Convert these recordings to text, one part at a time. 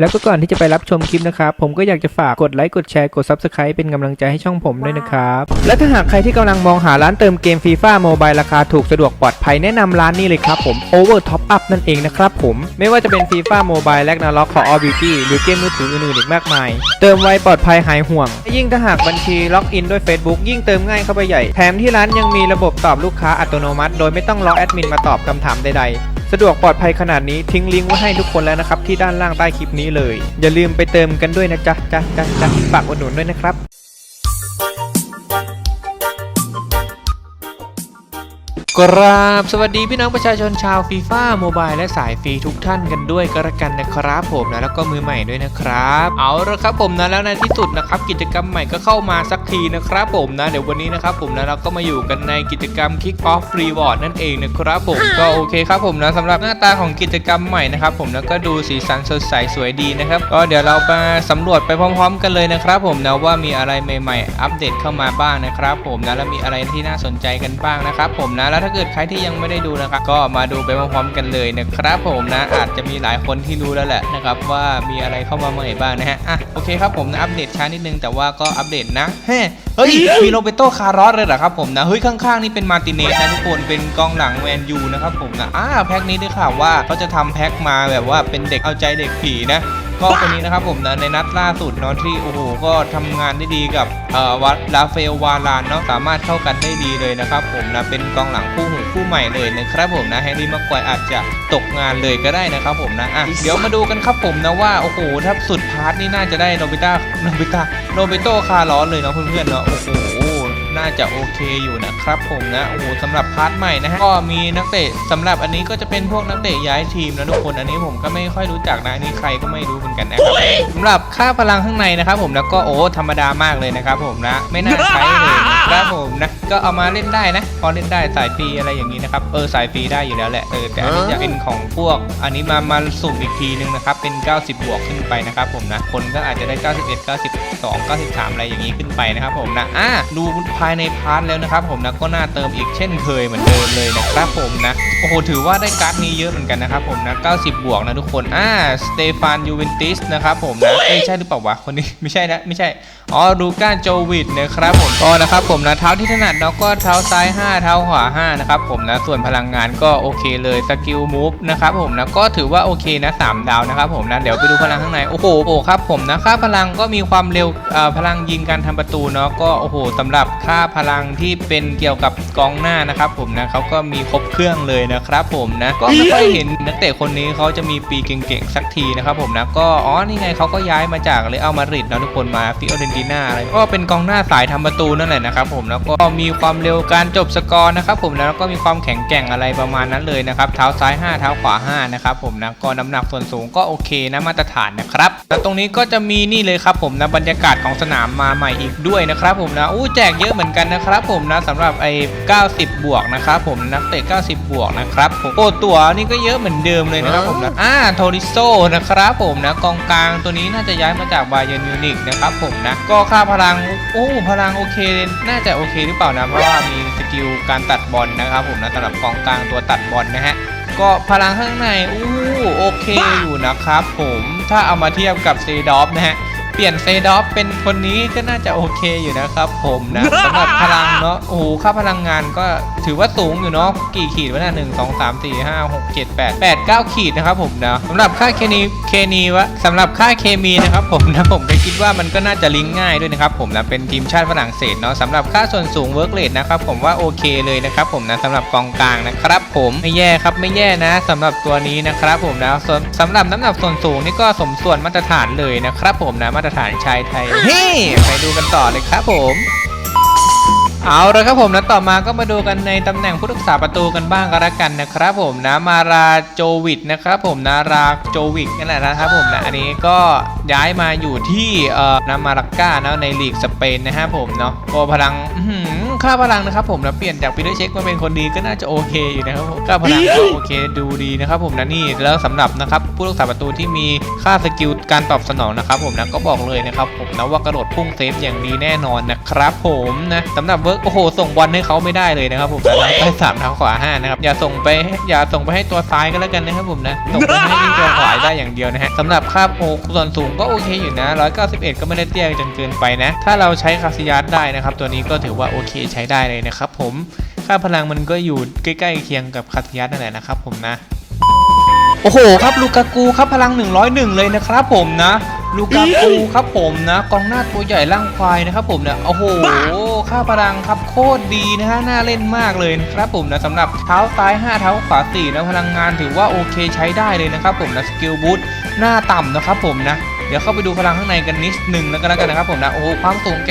แล้วก็ก่อนที่จะไปรับชมคลิปนะครับ ผมก็อยากจะฝากกดไลค์กดแชร์กด Subscribe เป็นกำลังใจให้ช่องผมด้วยนะครับ และถ้าหากใครที่กำลังมองหาร้านเติมเกมฟีฟ่าโมบายราคาถูกสะดวกปลอดภัยแนะนำร้านนี้เลยครับผม Over Top Up นั่นเองนะครับผม ไม่ว่าจะเป็นฟีฟ่าโมบายและนาล็อกของ All Beauty หรือเกมมือถืออื่นๆอีกมากมาย เติมไวปลอดภัยหายห่วง ยิ่งถ้าหากบัญชีล็อกอินด้วย Facebook ยิ่งเติมง่ายเข้าไปใหญ่ แถมที่ร้านยังมีระบบตอบลูกค้าอัตโนมัติ โดยไม่ต้องรอแอดมินมาตอบคำถามใดๆ สะดวกปลอดภัยขนาดนี้ทิ้งลิงก์ไว้ให้ทุกคนแล้วนะครับ ที่ด้านล่างใต้คลิปนี้เลย อย่าลืมไปเติมกันด้วยนะจ๊ะจ๊ะจ๊ะจ๊ะฝากอุดหนุนด้วยนะครับ กราบสวัสดีพี่น้องประชาชนชาวฟีฟ่าโมบายและสายฟรีทุกท่านกันด้วยก็แล้วกันนะครับผมนะแล้วก็มือใหม่ด้วยนะครับ เอาละครับผมนะแล้วในที่สุดนะครับกิจกรรมใหม่ก็เข้ามาสักทีนะครับผมนะเดี๋ยววันนี้นะครับผมนะเราก็มาอยู่กันในกิจกรรม Kick Off Reward นั่นเองนะครับผมก็โอเคครับผมนะสำหรับหน้าตาของกิจกรรมใหม่นะครับผมนะก็ดูสีสันสดใสสวยดีนะครับก็เดี๋ยวเรามาสำรวจไปพร้อม ๆ กันเลยนะครับผมนะว่ามีอะไรใหม่ ๆ อัปเดตเข้ามาบ้างนะครับผมนะแล้วมีอะไรที่น่าสนใจกันบ้างนะครับผมนะแล้วถ้าเกิดใครที่ยังไม่ได้ดูนะครับก็มาดูไปพร้อมๆกันเลยนะครับผมนะอาจจะมีหลายคนที่รู้แล้วแหละนะครับว่ามีอะไรเข้ามาใหม่บ้างนะฮะอะโอเคครับผมนะอัปเดตช้านิดนึงแต่ว่าก็อัปเดตนะเฮ้เฮ้ยมีโรเบโตคาร์รอสเลยเหรอครับผมนะเฮ้ยข้างๆนี่เป็นมาร์ติเนสนะทุกคนเป็นกองหลังแมนยูนะครับผมนะอ่าแพ็คนี้ได้ข่าวว่าเขาจะทำแพ็คมาแบบว่าเป็นเด็กเอาใจเด็กผีนะ ก็คนนี้นะครับผมนะในนัดล่าสุดเนาะที่โอ้โหก็ทำงานได้ดีกับเอ่อวัดลาเฟลวาลานเนาะสามารถเข้ากันได้ดีเลยนะครับผมนะเป็นกองหลังคู่หูคู่ใหม่เลยนะครับผมนะแฮร์รี่มักควายอาจจะตกงานเลยก็ได้นะครับผมนะอะเดี๋ยวมาดูกันครับผมนะว่าโอ้โหถ้าสุดพาร์ทนี่น่าจะได้โนบิตาโนบิตาโนบิโตคาร์ลอสเลยเนาะเพื่อนๆเนาะโอ้โห น่าจะโอเคอยู่นะครับผมนะโอ้โหสำหรับพาร์ทใหม่นะฮะก็มีนักเตะสำหรับอันนี้ก็จะเป็นพวกนักเตะย้ายทีมนะทุกคนอันนี้ผมก็ไม่ค่อยรู้จักนะอันนี้ใครก็ไม่รู้เหมือนกันนะครับสำหรับค่าพลังข้างในนะครับผมแล้วก็โอ้ธรรมดามากเลยนะครับผมนะไม่น่าใช้เลยนะครับผมนะก็เอามาเล่นได้นะพอเล่นได้สายฟรีอะไรอย่างนี้นะครับเออสายฟรีได้อยู่แล้วแหละเออแต่อันนี้จะเป็นของพวก อันนี้มามาสุ่มอีกทีนึงนะครับเป็น 90 บวกขึ้นไปนะครับผมนะคนก็อาจจะได้ 91 92 93 อะไรอย่างนี้ขึ้นไปนะครับผมนะอะดูภายในพาร์ทแล้วนะครับผมนะก็น่าเติมอีกเช่นเคยเหมือนเดิมเลยนะครับผมนะโอ้โหถือว่าได้การ์ดนี้เยอะเหมือนกันนะครับผมนะ 90 บวกนะทุกคนอ่าสเตฟานยูเวนติสนะครับผมนะเอ้ใช่หรือเปล่าวะคนนี้ไม่ใช่นะไม่ใช่อ๋อดูก้าโจวิดนะครับผมก็นะครับผมนะเท้าที่ถนัดเนาะก็เท้าซ้าย 5 เท้าขวา5นะครับผมนะส่วนพลังงานก็โอเคเลยสกิลมูฟนะครับผมนะก็ถือว่าโอเคนะ 3 ดาวนะครับผมนะเดี๋ยวไปดูพลังข้างในโอ้โหโอ้ครับผมนะค่าพลังก็มีความเร็วพลังยิงการทำประตูเนาะก็โอ้โหสำหรับคาพลังที่เป็นเกี่ยวกับกองหน้านะครับผมนะเขาก็มีครบเครื่องเลยนะครับผมนะก็ไม่ค่อยเห็นนักเตะคนนี้เขาจะมีปีเก่งๆสักทีนะครับผมนะก็อ๋อนี่ไงเขาก็ย้ายมาจากเลยเอามาริดนะทุกคนมาฟิโอเดนติน่าอะไรก็เป็นกองหน้าสายทำประตูนั่นแหละนะครับผมแล้วก็มีความเร็วการจบสกอร์นะครับผมแล้วก็มีความแข็งแกร่งอะไรประมาณนั้นเลยนะครับเท้าซ้าย 5 เท้าขวา 5 นะครับผมนะก็น้ำหนักส่วนสูงก็โอเคนะมาตรฐานนะครับแล้วตรงนี้ก็จะมีนี่เลยครับผมนะบรรยากาศของสนามมาใหม่อีกด้วยนะครับผมนะอู้แจกเยอะเหมือนกันนะครับผมนะสำหรับไอ้90 บวกนะครับผมนักเตะ90 บวกนะครับผมโอ้ตัวนี่ก็เยอะเหมือนเดิมเลยนะครับผมนะอ่าโทริโซนะครับผมนะกองกลางตัวนี้น่าจะย้ายมาจากบาเยร์นมิวนิกนะครับผมนะก็ค่าพลังโอ้พลังโอเค น่าจะโอเคหรือเปล่านะเพราะว่ามีสกิลการตัดบอลนะครับผมนะสำหรับกองกลางตัวตัดบอลนะฮะก็พลังข้างในอู้โอเคอยู่นะครับผมถ้าเอามาเทียบกับเซดอฟนะฮะเปลี่ยนเซดอฟเป็นคนนี้ก็น่าจะโอเคอยู่นะครับผมนะสำหรับพลังเนาะโอ้โหค่าพลังงานก็ถือว่าสูงอยู่เนาะกี่ขีดวะเนี่ยหนึ่งสองสามสี่ห้าหกเจ็ดแปดแปดเก้าขีดนะครับผมนะสำหรับค่าเคมีเคมีวะสำหรับค่าเคมีนะครับผมนะผมก็คิดว่ามันก็น่าจะลิงก์ง่ายด้วยนะครับผมนะเป็นทีมชาติฝรั่งเศสเนาะสำหรับค่าส่วนสูงเวิร์กเลทนะครับผมว่าโอเคเลยนะครับผมนะสำหรับกองกลางนะครับผมไม่แย่ครับไม่แย่นะสำหรับตัวนี้นะครับผมนะส่วนสำหรับน้ำหนักส่วนสูงนี่ก็สมส่วนมาตรฐานเลยนะครับผมนะมาตรฐานชายไทยเฮ้ไปดูกันต่อเลยครับผม เอาละครับผมนะต่อมาก็มาดูกันในตำแหน่งผู้รักษาประตูกันบ้างก็แล้วกันนะครับผมนะมาราโจวิดนะครับผมนาราโจวิกนั่นแหละนะครับผมนะอันนี้ก็ย้ายมาอยู่ที่เอ่อนามารักก้านะในลีกสเปนนะครับผมเนาะก็พลังอื ค่าพลังนะครับผมนะเปลี่ยนจากปีเตอร์เช็คมาเป็นคนดีก็น่าจะโอเคอยู่นะครับผมค่าพลังก็โอเคดูดีนะครับผมนะนี่แล้วสำหรับนะครับผู้รักษาประตูที่มีค่าสกิลการตอบสนองนะครับผมนะก็บอกเลยนะครับผมนะว่ากระโดดพุ่งเซฟอย่างดีแน่นอนนะครับผมนะสำหรับเวิร์กโอ้โหส่งบอลให้เขาไม่ได้เลยนะครับผมนะไปสามเท้าขวาห้านะครับอย่าส่งไปอย่าส่งไปให้ตัวซ้ายก็แล้วกันนะครับผมนะส่งไปให้ตัวขวาได้อย่างเดียวนะฮะสำหรับค่าโอ้ส่วนสูงก็โอเคอยู่นะ191 ก็ไม่ได้เตี้ยจนเกินไปนะ ถ้าเราใช้คาซิยัสได้นะครับตัวนี้ก็ถือว่าโอเคใช้ได้เลยนะครับผมค่าพลังมันก็อยู่ใกล้ๆเคียงกับคาซิยัสนั่นแหละนะครับผมนะ โอ้โหครับลูกากูครับพลัง 101 เลยนะครับผมนะลูกากูครับผมนะ กองหน้าตัวใหญ่ร่างควายนะครับผมเนะโอ้โหค่าพลังครับโคตรดีนะฮะน่าเล่นมากเลยนะครับผมนะสำหรับเท้าซ้าย 5 เท้าขวา4นะพลังงานถือว่าโอเคใช้ได้เลยนะครับผมนะสกิลบูทหน้าต่ำนะครับผมนะ เดี๋ยวเข้าไปดูพลังข้างในกันนิดหนึ่งแล้วกันกันนะครับผมนะโอ้โหความสูงแก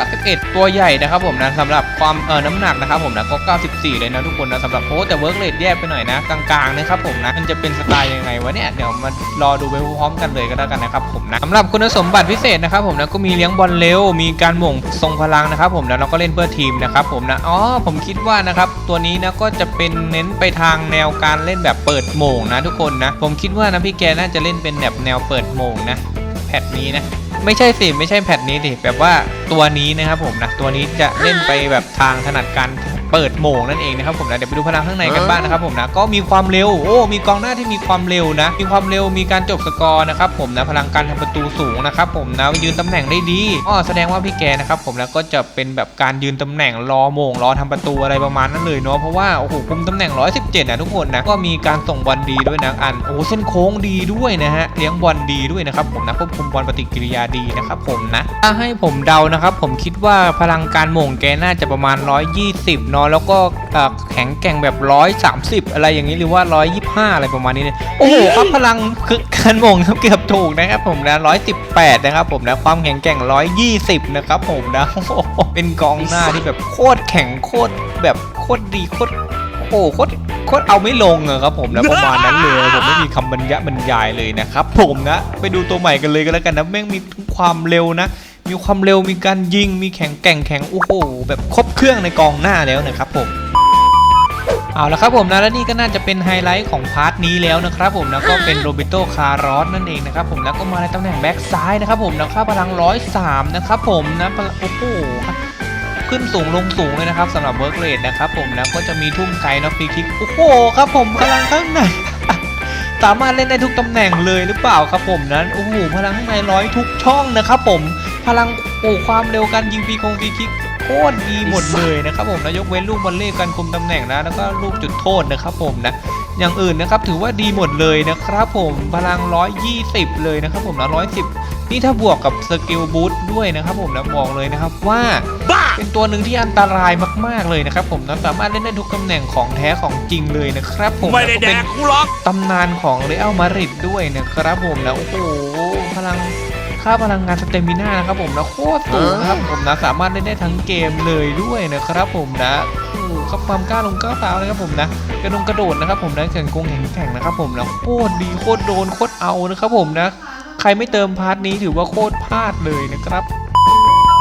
191 ตัวใหญ่นะครับผมนะสำหรับความเอ่อน้ำหนักนะครับผมนะก็ 94 เลยนะทุกคนนะสำหรับโอ้แต่เวิร์กเรทแย่ไปหน่อยนะกลางๆนะครับผมนะมันจะเป็นสไตล์ยังไงวะเนี่ยเดี๋ยวมารอดูไปพร้อมกันเลยก็แล้วกันนะครับผมนะสำหรับคุณสมบัติพิเศษนะครับผมนะก็มีเลี้ยงบอลเร็วมีการหม่งทรงพลังนะครับผมนะแล้วก็เล่นเพื่อทีมนะครับผมนะอ๋อผมคิดว่านะครับตัวนี้นะก็จะเป็นเน้นไปทางแนวการเล่นแบบเปิดโมงนะทุกคนนะผมคิดว่านะพี่แกน่าจะเล่นเป็นแบบแนวเปิดโมงนะ แพทนี้นะ ไม่ใช่สิ ไม่ใช่แพทนี้ดิแบบว่าตัวนี้นะครับผมนะ ตัวนี้จะเล่นไปแบบทางถนัดการ เปิดโหมงนั่นเองนะครับผมนะเดี๋ยวไปดูพลังข้างในกันบ้างนะครับผมนะก็มีความเร็วโอ้มีกองหน้าที่มีความเร็วนะ มีความเร็วมีการจบสกอร์นะครับผมนะพลังการทำประตูสูงนะครับผมนะยืนตำแหน่งได้ดีอ๋อแสดงว่าพี่แกนะครับผมนะก็จะเป็นแบบการยืนตำแหน่งรอโมงรอทำประตูอะไรประมาณนั้นเลยเนาะเพราะว่าโอ้โหคุมตำแหน่ง 117นะทุกคนนะก็มีการส่งบอลดีด้วยนะอันโอ้เส้นโค้งดีด้วยนะฮะเลี้ยงบอลดีด้วยนะครับผมนะควบคุมบอลปฏิกิริยาดีนะครับผมนะถ้าให้ผมเดานะครับผมคิดว่าพลังการโมงแกน่าจะประมาณ 120เนาะแล้วก็เอ่อแข็งแกร่งแบบ 130 อะไรอย่างนี้หรือว่า 125 อะไรประมาณนี้เลยโอ้โหครับพลังคือการโมงครับเกือบถูกนะครับผมนะ118 นะครับผมนะความแข็งแกร่ง 120 นะครับผมนะโอ้โหเป็นกองหน้าที่แบบโคตรแข็งโคตรแบบโคตรดีโคตรโอ้โคตรโคตรเอาไม่ลงอะครับผมนะประมาณนั้นเลยผมไม่มีคำบรรยะบรรยายเลยนะครับผมนะไปดูตัวใหม่กันเลยก็แล้วกันนะแม่งมีทั้งความเร็วนะ มีความเร็วมีการยิง มีแข็งแกร่งแข็งโอ้โหแบบครบเครื่องในกองหน้าแล้วนะครับผมเอาละครับผมนะและนี่ก็น่าจะเป็นไฮไลท์ของพาร์ทนี้แล้วนะครับผมนะก็เป็นโรเบโตคาร์รอสนั่นเองนะครับผมแล้วก็มาในตำแหน่งแบ็กซ้ายนะครับผมนะค่าพลัง 103 นะครับผมนะโอ้โหขึ้นสูงลงสูงเลยนะครับสำหรับเวิร์กเรทนะครับผมนะก็จะมีทุ่มไกลนะฟรีคิกโอ้โหครับผมพลังข้างในสามารถเล่นได้ทุกตำแหน่งเลยหรือเปล่าครับผมนั้นโอ้โหพลังข้างในร้อยทุกช่องนะครับผม พลังโอ้ความเร็วการยิงฟรีคงฟรีคิกโคตรดีหมดเลยนะครับผมนะยกเว้นลูกบอลเล่การคุมตำแหน่งนะแล้วก็ลูกจุดโทษนะครับผมนะอย่างอื่นนะครับถือว่าดีหมดเลยนะครับผมพลัง 120 เลยนะครับผมนะ110 นี่ถ้าบวกกับสกิลบูทด้วยนะครับผมนะบอกเลยนะครับว่าเป็นตัวหนึ่งที่อันตรายมากๆเลยนะครับผมนะสามารถเล่นได้ทุกตำแหน่งของแท้ของจริงเลยนะครับผมไม่ได้แล้วก็แดเป็นกกูหรอกตำนานของเรอัลมาดริดด้วยนะครับผมนะโอ้โหพลัง ค่าพลังงานสเตมิน่านะครับผมนะโคตรสูงนะครับผมนะสามารถเล่นได้ทั้งเกมเลยด้วยนะครับผมนะโอ้โหครับความกล้าลงก้าวตาวนะครับผมนะกระดงกระโดดนะครับผมนะแข่งกงแข่งแข่งนะครับผมนะโคตรดีโคตรโดนโคตรเอานะครับผมนะ ใครไม่เติมพาร์ทนี้ถือว่าโคตรพลาดเลยนะครับ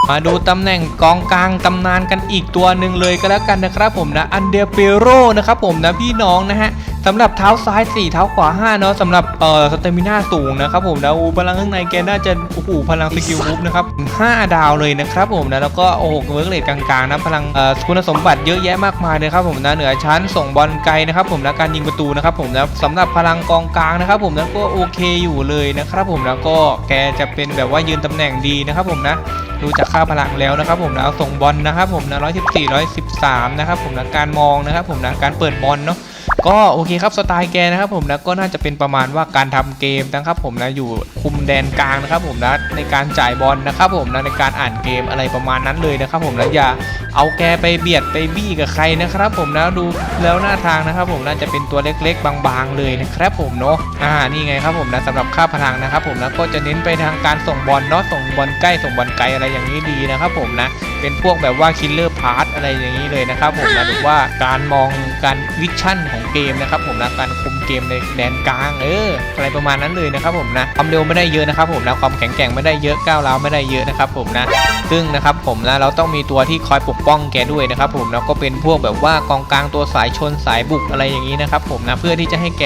มาดูตำแหน่งกองกลางตำนานกันอีกตัวหนึ่งเลยก็แล้วกันนะครับผมนะอันเดเปโรนะครับผมนะพี่น้องนะฮะ สำหรับเท้าซ้าย 4 เท้าขวา 5 เนาะสำหรับเอ่อสเตมิน่าสูงนะครับผมนะโอ้พลังข้างในแกน่าจะโอ้โหพลังสกิลมูฟนะครับ5ดาวเลยนะครับผมนะแล้วก็โอ้โหเวิร์กเลทกลางๆนะพลังเอ่อคุณสมบัติเยอะแยะมากมายเลยครับผมนะเหนือชั้นส่งบอลไกลนะครับผมนะการยิงประตูนะครับผมนะสำหรับพลังกองกลางนะครับผมนะก็โอเคอยู่เลยนะครับผมแล้วก็แกจะเป็นแบบว่ายืนตำแหน่งดีนะครับผมนะดูจากค่าพลังแล้วนะครับผมนะเอาส่งบอลนะครับผมนะ114 113นะครับผมนะการมองนะครับผมนะการเปิดบอลเนาะ ก็โอเคครับสไตล์แกนะครับผมนะก็น่าจะเป็นประมาณว่าการทำเกมนะครับผมนะอยู่คุมแดนกลางนะครับผมนะในการจ่ายบอลนะครับผมนะในการอ่านเกมอะไรประมาณนั้นเลยนะครับผมนะอย่า เอาแกไปเบียดไปบี้กับใครนะครับ ผมนะดูแล้วหน้าทางนะครับผมน่าจะเป็นตัวเล็กๆ บางๆเลยนะครับผมเนาะอ่านี่ไงครับผมนะสำหรับค่าพลังนะครับผมนะก็จะเน้นไปทางการส่งบอลเนาะส่งบอลใกล้ส่งบอลไกลอะไรอย่างนี้ดีนะครับผมนะเป็นพวกแบบว่าคิลเลอร์พาร์ตอะไรอย่างนี้เลยนะครับผมนะหรือว่าการมองการวิชั่นของเกมนะครับผมนะการคุมเกมในแดนกลางเอออะไรประมาณนั้นเลยนะครับผมนะความเร็วไม่ได้เยอะนะครับผมนะความแข็งแกร่งไม่ได้เยอะก้าวร้าวไม่ได้เยอะนะครับผมนะซึ่งนะครับผมนะเราต้องมีตัวที่คอยปกป้องแกด้วยนะครับผมแล้วก็เป็นพวกแบบว่ากองกลางตัวสายชนสายบุกอะไรอย่างนี้นะครับผมนะเพื่อที่จะให้แก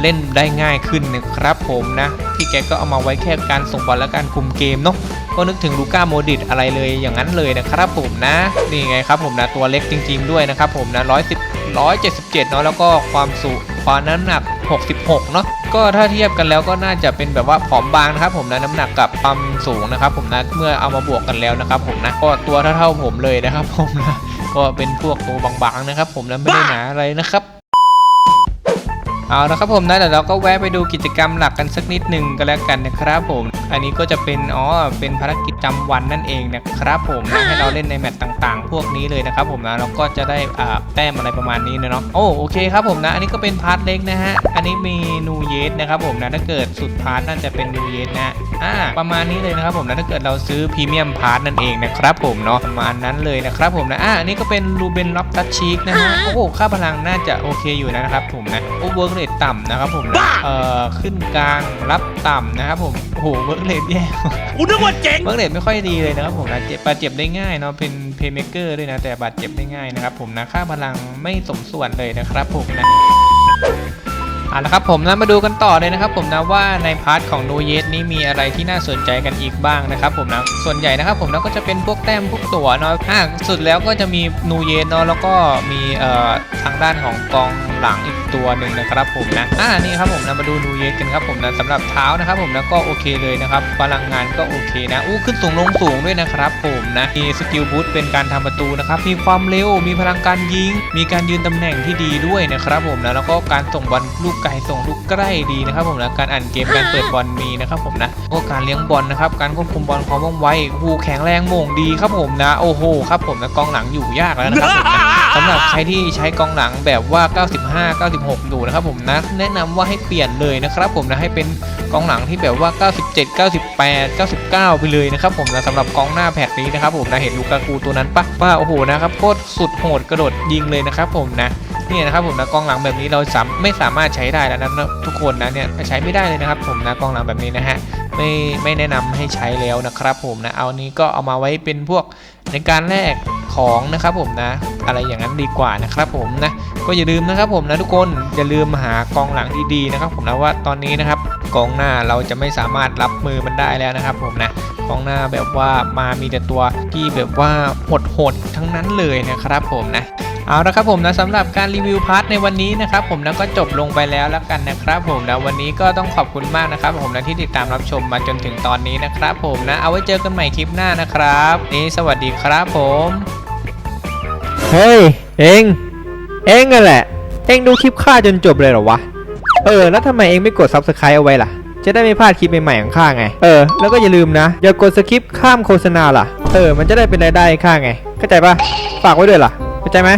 เล่นได้ง่ายขึ้นนะครับผมนะที่แกก็เอามาไว้แค่การส่งบอลและการคุมเกมเนาะก็นึกถึงลูก้าโมดิตอะไรเลยอย่างนั้นเลยนะครับผมนะนี่ไงครับผมนะตัวเล็กจริง ๆด้วยนะครับผมนะ110 177เนาะแล้วก็ความสูงความน้ำหนัก 66 เนาะก็ถ้าเทียบกันแล้วก็น่าจะเป็นแบบว่าผอมบางนะครับผมนะน้ำหนักกับความสูงนะครับผมนะเมื่อเอามาบวกกันแล้วนะครับผมนะก็ตัวเท่าๆผมเลยนะครับผมนะก็เป็นพวกตัวบางๆนะครับผมนะไม่ได้หนาอะไรนะครับ เอาละครับผมนะเดี๋ยวเราก็แวะไปดูกิจกรรมหลักกันสักนิดหนึ่งก็แล้วกันนะครับผม อันนี้ก็จะเป็นอ๋อเป็นภารกิจจำวันนั่นเองนะครับผมนะให้เราเล่นในแมตช์ต่างๆ พวกนี้เลยนะครับผมนะเราก็จะได้อ่าแต้มอะไรประมาณนี้นะเนาะโอ้โอเคครับผมนะ อันนี้ก็เป็นพาร์ทเล็กนะฮะอันนี้มีนูเยสนะครับผมนะถ้าเกิดสุดพาร์ทน่าจะเป็นนูเยสนะอ่าประมาณนี้เลยนะครับผมนะถ้าเกิดเราซื้อพรีเมียมพาร์ทนั่นเองนะครับผมเนาะประมาณนั้นเลยนะครับผมนะอ่าอันนี้ก็เป็นรูเบนล็อบตัชชีกนะฮะโอ้โหค่าพลังน่าจะโอเคอยู่นะครับผมนะโอ้เวิร์กเรทต่ำนะครับผมนะเอ่อขึ้นกลางรับต่ำนะครับผมโอ้โหเวิร์กเรทแย่กูนึกว่าเจ๋งเวิร์กเรทไม่ค่อยดีเลยนะครับผมนะเจ็บบาดเจ็บได้ง่ายเนาะเป็นเพย์เมเกอร์ด้วยนะแต่บาดเจ็บได้ง่ายนะครับผมนะค่าพลังไม่สมส่วนเลยนะครับผมนะ เอาละครับผมนะมาดูกันต่อเลยนะครับผมนะว่าในพาร์ทของโนเยสนี้มีอะไรที่น่าสนใจกันอีกบ้างนะครับผมนะส่วนใหญ่นะครับผมนะก็จะเป็นพวกแต้มพวกตั๋วเนาะอ่าสุดแล้วก็จะมีนูเยสเนาะแล้วก็มีเอ่อทางด้านของกองหลังอีกตัวหนึ่งนะครับผมนะอ่านี่ครับผมนะมาดูนูเยสกันครับผมนะสำหรับเท้านะครับผมนะก็โอเคเลยนะครับพลังงานก็โอเคนะอู้ขึ้นสูงลงสูงด้วยนะครับผมนะมีสกิลบูทเป็นการทำประตูนะครับมีความเร็วมีพลังการยิง มีการยืนตำแหน่งที่ดีด้วยนะครับผมนะแล้วก็การส่งบอลลูกไกลส่งลูกใกล้ดีนะครับผมนะการอ่านเกมการเปิดบอลมีนะครับผมนะก็การเลี้ยงบอลนะครับการควบคุมบอลความว่องไวโอ้โหแข็งแรงโม่งดีครับผมนะโอ้โหครับผมนะกองหลังอยู่ยากแล้วนะครับผมนะสำหรับใครที่ใช้กองหลังแบบว่า 95 96อยู่นะครับผมนะแนะนำว่าให้เปลี่ยนเลยนะครับผมนะให้เป็นกองหลังที่แบบว่า 97 98 99 ไปเลยนะครับผมนะสำหรับกองหน้าแพทนี้นะครับผมนะเห็นลูกากูตัวนั้นปะว่าโอ้โหนะครับโคตรสุดโหดกระโดดยิงเลยนะครับผมนะ เนี่ยนะครับผมนะกองหลังแบบนี้เราสามไม่สามารถใช้ได้แล้วนะทุกคนนะเนี่ยใช้ไม่ได้เลยนะครับผมนะกองหลังแบบนี้นะฮะไม่ไม่แนะนำให้ใช้แล้วนะครับผมนะเอานี้ก็เอามาไว้เป็นพวกในการแลกของนะครับผมนะ อะไรอย่างนั้นดีกว่านะครับผมนะก็อย่าลืมนะครับผมนะทุกคนอย่าลืมหากองหลังดีๆนะครับผมนะว่าตอนนี้นะครับกองหน้าเราจะไม่สามารถรับมือมันได้แล้วนะครับผมนะกองหน้าแบบว่ามามีแต่ตัวที่แบบว่าโหดๆทั้งนั้นเลยนะครับผมนะ เอาละครับผมนะสำหรับการรีวิวพาร์ทในวันนี้นะครับผมนะก็จบลงไปแล้วแล้วกันนะครับผมนะวันนี้ก็ต้องขอบคุณมากนะครับผมนะที่ติดตามรับชมมาจนถึงตอนนี้นะครับผมนะเอาไว้เจอกันใหม่คลิปหน้านะครับนี่สวัสดีครับผมเฮ้ยเองเองนั่นแหละ เองดูคลิปข้าจนจบเลยเหรอวะเออแล้วทำไมเองไม่กด subscribe เอาไว้ล่ะ จะได้ไม่พลาดคลิปใหม่ๆของข้าไง เออ แล้วก็อย่าลืมนะ อย่ากดสคริปข้ามโฆษณาล่ะ เออ มันจะได้เป็นรายได้ข้าไง เข้าใจปะฝากไว้ด้วยล่ะ เข้าใจไหม